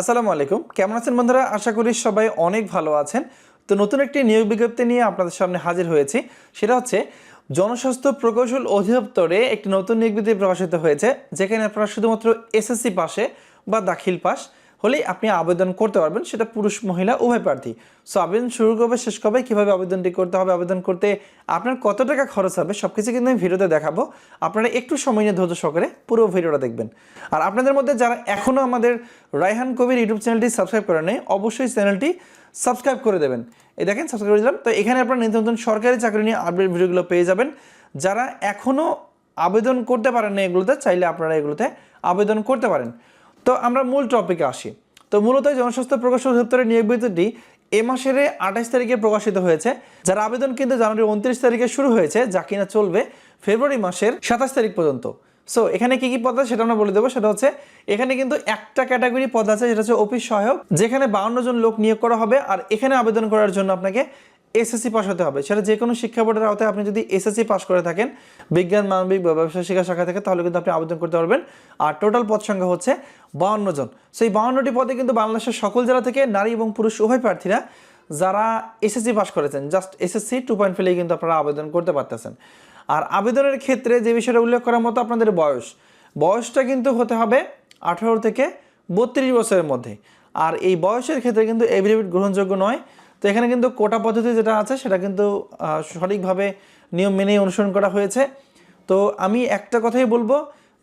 আসসালামু আলাইকুম। কেমন আছেন বন্ধুরা? আশা করি সবাই অনেক ভালো আছেন। তো নতুন একটি নিয়োগ বিজ্ঞপ্তি নিয়ে আপনাদের সামনে হাজির হয়েছি। সেটা হচ্ছে, জনস্বাস্থ্য প্রকৌশল অধিদপ্তরে একটি নতুন নিয়োগ বিজ্ঞপ্তি প্রকাশিত হয়েছে, যেখানে আপনারা শুধুমাত্র এসএসসি পাশে বা দাখিল পাস। হলেই আপনি আবেদন করতে পারবেন, সেটা পুরুষ, মহিলা, উভয় প্রার্থী। সো আবেদন শুরু করবে, শেষ করবে, কীভাবে আবেদনটি করতে হবে, আবেদন করতে আপনার কত টাকা খরচ হবে সব কিছু কিন্তু আমি ভিডিওতে দেখাবো। আপনারা একটু সময় নিয়ে ধৈর্য সহকারে পুরো ভিডিওটা দেখবেন। আর আপনাদের মধ্যে যারা এখনও আমাদের রায়হান কবির ইউটিউব চ্যানেলটি সাবস্ক্রাইব করে নেই, অবশ্যই চ্যানেলটি সাবস্ক্রাইব করে দেবেন। এই দেখেন, সাবস্ক্রাইব করে দিলাম। তো এখানে আপনারা নিত্য নতুন সরকারি চাকরি নিয়ে আপডেট ভিডিওগুলো পেয়ে যাবেন। যারা এখনও আবেদন করতে পারেন না এগুলোতে, চাইলে আপনারা এগুলোতে আবেদন করতে পারেন। তো আমরা মূল টপিকে আসি। তো মূলত জনস্বাস্থ্য প্রকাশন অধিদপ্তরের নিয়োগ বিজ্ঞপ্তিটি এ মাসের আঠাশ তারিখে প্রকাশিত হয়েছে, যার আবেদন কিন্তু জানুয়ারি উনত্রিশ তারিখে শুরু হয়েছে, যা কিনা চলবে ফেব্রুয়ারি মাসের সাতাশ তারিখ পর্যন্ত। সো এখানে কি কি পদ আছে সেটা আমরা বলে দেবো। সেটা হচ্ছে, এখানে কিন্তু একটা ক্যাটাগরি পদ আছে যেটা হচ্ছে অফিস সহায়ক, যেখানে বাউন্ন জন লোক নিয়োগ করা হবে, আর এখানে আবেদন করার জন্য আপনাকে এসএসসি পাস হতে হবে। সেটা যে কোনো শিক্ষা বোর্ডের আওতায় আপনি যদি এসএসসি পাস করে থাকেন, বিজ্ঞান, মানবিক বা ব্যবসায় শিক্ষা শাখা থেকে, তাহলে কিন্তু আপনি আবেদন করতে পারবেন। আর টোটাল পদ সংখ্যা হচ্ছে বাউন্ন জন। সেই বাউন্নটি পদে কিন্তু বাংলাদেশের সকল জেলা থেকে নারী এবং পুরুষ উভয় প্রার্থীরা যারা এসএসসি পাস করেছেন জাস্ট এসএসসি টু পয়েন্ট ফেলেই কিন্তু আপনারা আবেদন করতে পারতেছেন। আর আবেদনের ক্ষেত্রে যে বিষয়টা উল্লেখ করার মতো আপনাদের বয়স। বয়সটা কিন্তু হতে হবে আঠারো থেকে বত্রিশ বছরের মধ্যে। আর এই বয়সের ক্ষেত্রে কিন্তু এভিডেভিট গ্রহণযোগ্য নয়। তো এখানে কিন্তু কোটা পদ্ধতি যেটা আছে, সেটা কিন্তু সঠিকভাবে নিয়ম মেনেই অনুসরণ করা হয়েছে। তো আমি একটা কথাই বলব,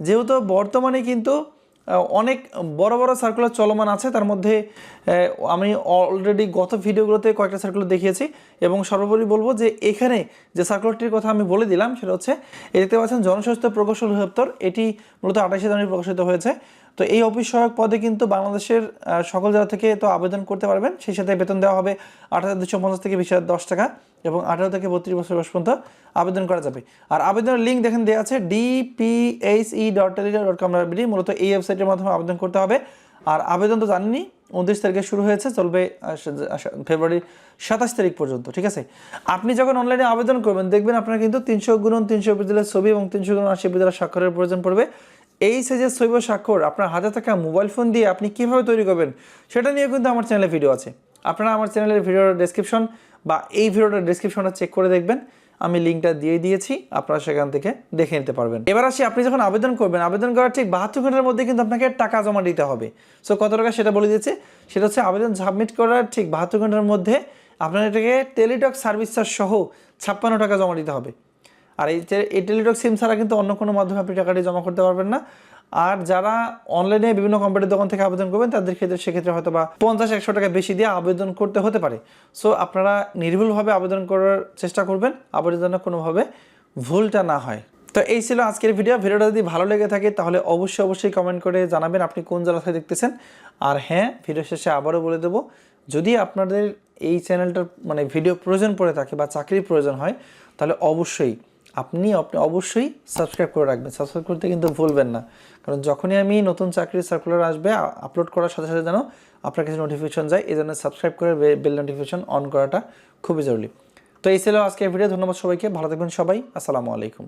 যেহেতু বর্তমানে কিন্তু অনেক বড় বড় সার্কুলার চলমান আছে, তার মধ্যে আমি অলরেডি গত ভিডিওগুলোতে কয়েকটা সার্কুলার দেখিয়েছি এবং সর্বোপরি বলব যে এখানে যে সার্কুলারটির কথা আমি বলে দিলাম, সেটা হচ্ছে, এই দেখতে পাচ্ছেন জনস্বাস্থ্য প্রকৌশল অধিদপ্তর, এটি মূলত আঠাশে জানুয়ারি প্রকাশিত হয়েছে। তো এই অফিস সহায়ক পদে কিন্তু বাংলাদেশের সকল জেলা থেকে তো আবেদন করতে পারবেন। সেই সাথে বেতন দেওয়া হবে আট হাজার দুশো পঞ্চাশ থেকে বিশ হাজার দশ টাকা এবং আঠারো থেকে বত্রিশ বছর বয়স পর্যন্ত আবেদন করা যাবে। আর আবেদনের লিঙ্ক দেখেন দেওয়া আছে DPHE dot telegram dot com মূলত এই ওয়েবসাইটের মাধ্যমে আবেদন করতে হবে। আর আবেদন তো জানেননি উনত্রিশ তারিখে শুরু হয়েছে চলবে আহ, সে- আহ, ফেব্রুয়ারি সাতাশ তারিখ পর্যন্ত ঠিক আছে? আপনি যখন অনলাইনে আবেদন করবেন দেখবেন আপনার কিন্তু তিনশো গুণন তিনশো বিদ্যালয়ের ছবি এবং তিনশো গুণন আশি বিদ্যালয়ের স্বাক্ষরের প্রয়োজন পড়বে। এই সাইজের ও স্বাক্ষর, আপনার হাতে থাকা মোবাইল ফোন দিয়ে আপনি কীভাবে তৈরি করবেন, সেটা নিয়ে কিন্তু আমার চ্যানেলে ভিডিও আছে। আপনারা আমার চ্যানেলের ভিডিওর ডেসক্রিপশন বা এই ভিডিওটার ডেসক্রিপশনটা চেক করে দেখবেন। আমি লিঙ্কটা দিয়ে দিয়েছি, আপনারা সেখান থেকে দেখে নিতে পারবেন। এবার আসি, আপনি যখন আবেদন করবেন, আবেদন করার ঠিক বাহাত্তর ঘণ্টার মধ্যে কিন্তু আপনাকে টাকা জমা দিতে হবে। সো কত টাকা সেটা বলে দিয়েছে? সেটা হচ্ছে আবেদন সাবমিট করার ঠিক বাহাত্তর ঘণ্টার মধ্যে আপনার এটাকে টেলিটক সার্ভিস চার্জ সহ ছাপ্পান্ন টাকা জমা দিতে হবে। আর এই এই টেলিটক সিম ছাড়া কিন্তু অন্য কোনো মাধ্যমে আপনি টাকাটি জমা করতে পারবেন না। আর যারা অনলাইনে বিভিন্ন কোম্পানির দোকান থেকে আবেদন করবেন, তাদের ক্ষেত্রে সেক্ষেত্রে হয়তো বা পঞ্চাশ একশো টাকা বেশি দিয়ে আবেদন করতে হতে পারে। সো আপনারা নির্ভুলভাবে আবেদন করার চেষ্টা করবেন, আবেদন কোনোভাবে ভুলটা না হয়। তো এই ছিল আজকের ভিডিও ভিডিওটা যদি ভালো লেগে থাকে, তাহলে অবশ্যই অবশ্যই কমেন্ট করে জানাবেন আপনি কোন জেলা থেকে দেখতেছেন। আর হ্যাঁ ভিডিও শেষে আবারও বলে দেবো, যদি আপনাদের এই চ্যানেলটার মানে ভিডিও প্রয়োজন পড়ে থাকে বা চাকরির প্রয়োজন হয়, তাহলে অবশ্যই আপনি আপনি অবশ্যই সাবস্ক্রাইব করে রাখবেন। সাবস্ক্রাইব করতে কিন্তু ভুলবেন না। কারণ যখনই আমি নতুন চাকরির সার্কুলার আসবে আপলোড করার সাথে সাথে যেন আপনার কাছে নোটিফিকেশন যায়, এই জন্য সাবস্ক্রাইব করে বেল নোটিফিকেশন অন করাটা খুবই জরুরি। তো এই ছিল আজকের ভিডিও ধন্যবাদ সবাইকে। ভালো থাকবেন সবাই। আসসালামু আলাইকুম।